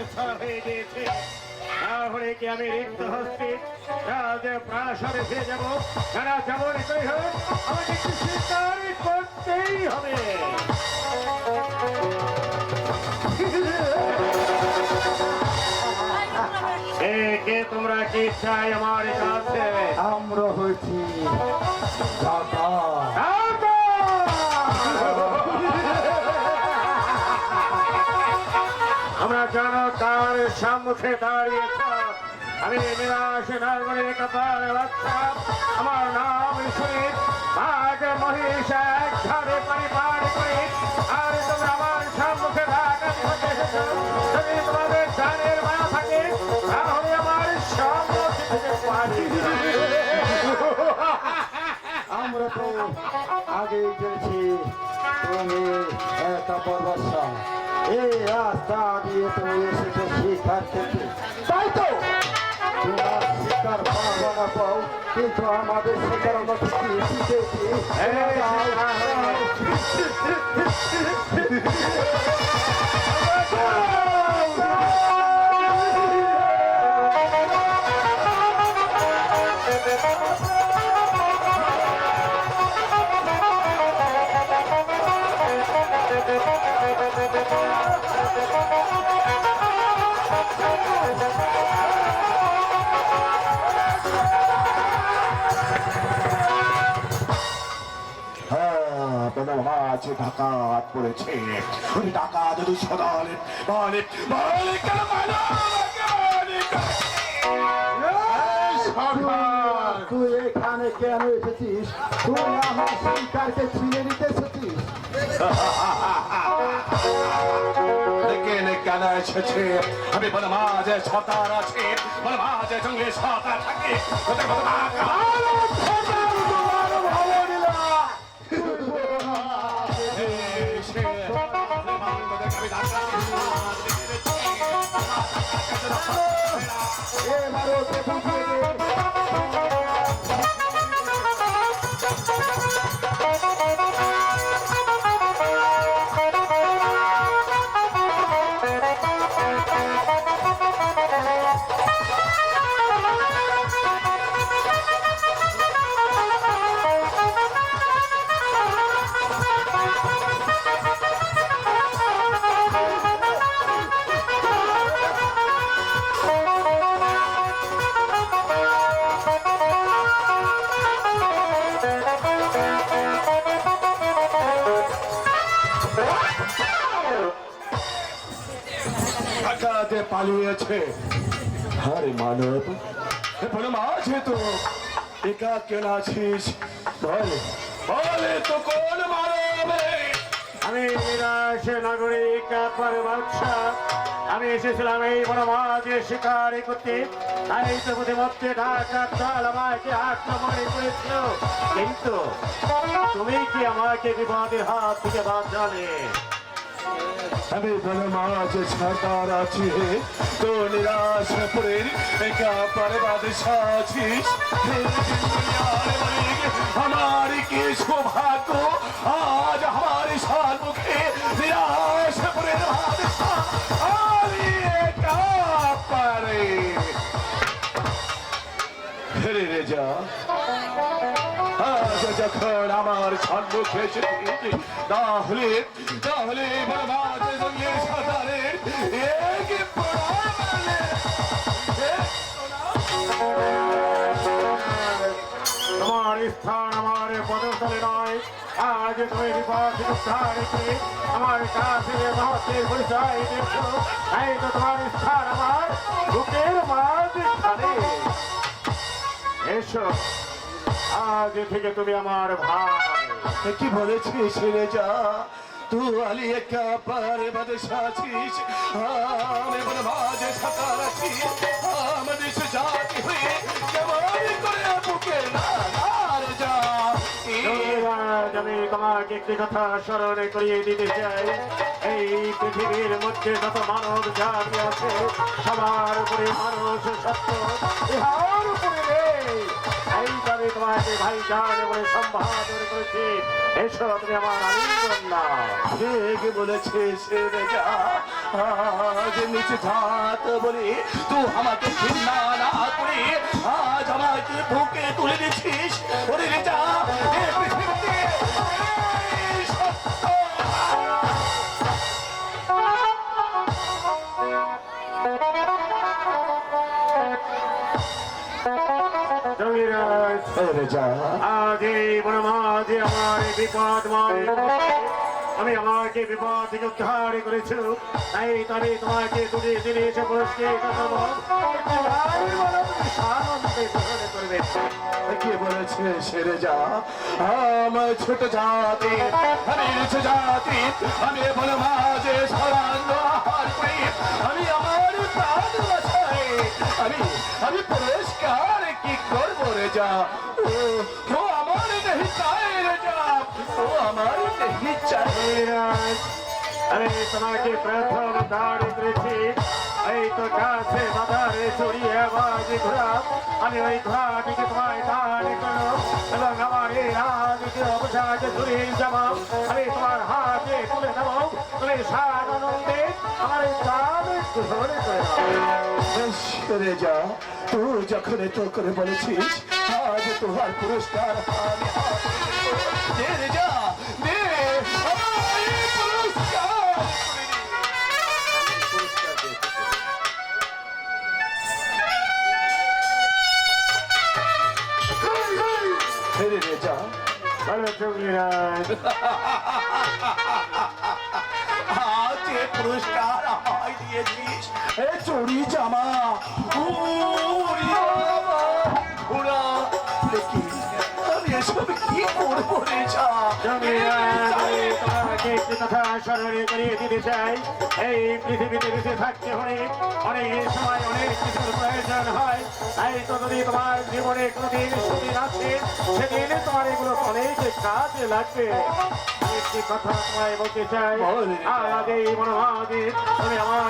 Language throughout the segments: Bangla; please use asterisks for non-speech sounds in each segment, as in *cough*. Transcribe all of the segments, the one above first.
অগ্রসর হয়ে গিয়েছে। তাহলে কি আমি রিক্ত হস্তে প্রাসাদে ফিরে যাব। আমাকে করতেই হবে। কে তোমরা কি চাই আমার কাছে? আমরা হয়েছি দাদা তার সম্মুখে দাঁড়িয়েছ। আমি নিরাশ, নাগরিক আমার নাম শরীর আজ মহিষ এক পরিবার করে আর তোমরা আমার যদি তোমাদের জানের মায়া থাকে, তাহলে আমার আমরা তো তুমি একটা বর্বসা এই রাস্তা দিয়ে তুমি এসেছ শিকার খেতে তাই তো? তোমার শিকার পাবো না পাও কিন্তু আমাদের শিকার শিখেছি মাছ ডাকাত পড়েছে। ওই ডাকাত দুঃসদল বলে বলে কেন তুই এখানে কেন এসেছিস? তুই আমার শিকারকে ছিনে নিতে এসেছিস? *laughs* কেনে কেন এসেছে। আমি বলে মাঝে ছতার আছে বলে মাঝে জঙ্গলে ছতা থাকে ডাকাতে পালিয়েছে। আরে মানব। বলে মাঝে তো একা কেন আছিস? বল। বলে তো কোন মানবে? আমি নিরাশ নাগরিক বাদশা। আমি এসেছিলাম এই বড় মাঝে শিকার করতে। তাই তো প্রতিমধ্যে ঢাকা দল আমাকে আক্রমণ করেছিল। কিন্তু তুমি কি আমাকে বিপদের হাত থেকে বাঁচালে? আমি বলে মাঝে ছাতার আছি তো নিরাশ পড়ে একা পারে বাদশা আছিস। আমার কি সৌভাগ্য? আজ আমার সম্মুখে নিরাশ পড়ে বাদশা। আমি একা পারে। ফিরে যখন আমার সম্মুখে এসেছিস, তাহলে তাহলে বরবাদ জঙ্গলে সাঁতারের এক পড়ালে তোমার স্থান আমার পদস্থলে নয়। আজ তুমি বিপদ উদ্ধার করে আমার কাছে মহত্বের পরিচয় দিয়েছ। তাই তো তোমার স্থান আমার বুকের মাঝখানে। এসো। আজ থেকে তুমি আমার ভাই। কি বলেছিস রে যা। তু আলি একা পারে বাদশা আছিস আমি বরবাদ সাঁতার আছি আমাদের সে জাতি হয়ে কেমন করে বুকে না না রে যা। আজ আমি তোমাকে একটি কথা স্মরণ করিয়ে দিতে চাই। এই পৃথিবীর মধ্যে যত মানব জাতি আছে সবার উপরে মানুষ সত্য ইহার উপরে তোমাকে ভাই জান বলে সম্ভাদন করেছি এসো তুমি আমার আলিঙ্গন না কে বলেছে, সে যা যে নিচে জাত বলে তুই আমাকে ঘৃণা না করে। আজ আমাকে বুকে তুলে দিচ্ছিস। ওরে রে এ পৃথিবীতে সত্য যা আজ এই বনমাঝে আমার বিপদ আমি আমাকে বিপদ থেকে উদ্ধার করেছিল তাই তবে তোমাকে দুটি জিনিস পুরস্কৃত করব কে বলেছে সেরে যা আমার ছোট জাতি আমি নিচু জাতি আমি বলে মাঝে করি আমি আমার প্রাণ বাঁচাই আমি আমি পুরস্কার যা। ও আমার নেই চাই রে যা। ও আমার নেই চাই আমি তোমাকে প্রথম দাঁড় করেছি। এই তো কাছে বাজারে চড়িয়ে বাজি ঘোরা। আমি ওই ঘোড়াটিকে তোমায় দাঁড় করো এবং আমার এই রাজনীতি অবসাকে ধরে যাব। আমি তোমার হাতে তুলে দেবো। তুমি সারানন্দে আমার দাম ধরে করে যা তুই যখন তো করে বলেছিস আজ তোমার পুরস্কার দিয়েছিস এ চুরি জামা। ঘোড়া। দেখি আমি এসব কি করব রে যা। জমিরাজ, আমি তোমাকে একটি কথা স্মরণে করিয়ে দিতে চাই। এই পৃথিবীতে বেঁচে থাকতে হলে অনেক সময় অনেক কিছুর প্রয়োজন হয়। তাই তোমার জীবনে কোনোদিন সুদিন আছে সেদিন তোমার এগুলো অনেক কাজে লাগবে। একটি কথা তোমায় বলতে চাই। আজ এই মনোভাবে তুমি আমাকে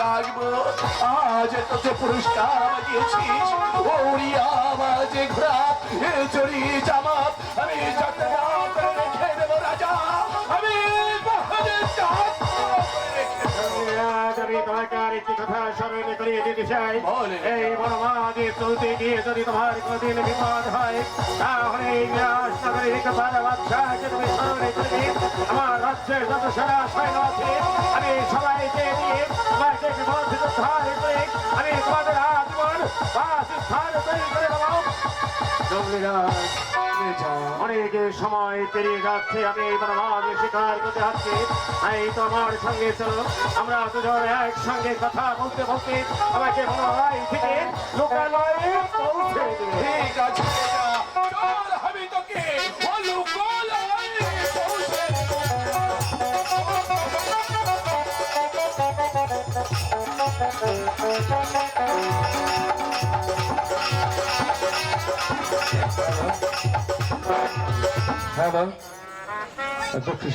রাখব আজ তোকে পুরস্কার দিয়েছিস বাজে ঘোড়া এ চড়ি জামা আমি যত্ন আমি একটি কথা স্মরণে করিয়ে দিতে চাই। এই বনমাগে চলতে গিয়ে যদি তোমার কোনদিন বিপদ হয় তাহলে এই রাজনগরের একবার বাদশাহকে তুমি স্মরণে করবে আমার রাজ্যের যত সারা সৈন্য আছে আমি সবাইকে নিয়ে তোমাকে বিপদ উদ্ধার করে আমি তোমাদের আজীবন বাসস্থান তৈরি করে দেবো। জঙ্গলিরাজ রে যা অনেক সময় পেরিয়ে যাচ্ছে, আমি এই বনমাকে স্বীকার করতে যাচ্ছি এই তো আমার সঙ্গে চলো, আমরা দুজন একসঙ্গে কথা বলতে বলতে আমাকে বনমাই থেকে লোকালয়ে শাস্ত্রী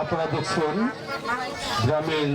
আপনারা দেখছেন গ্রামীণ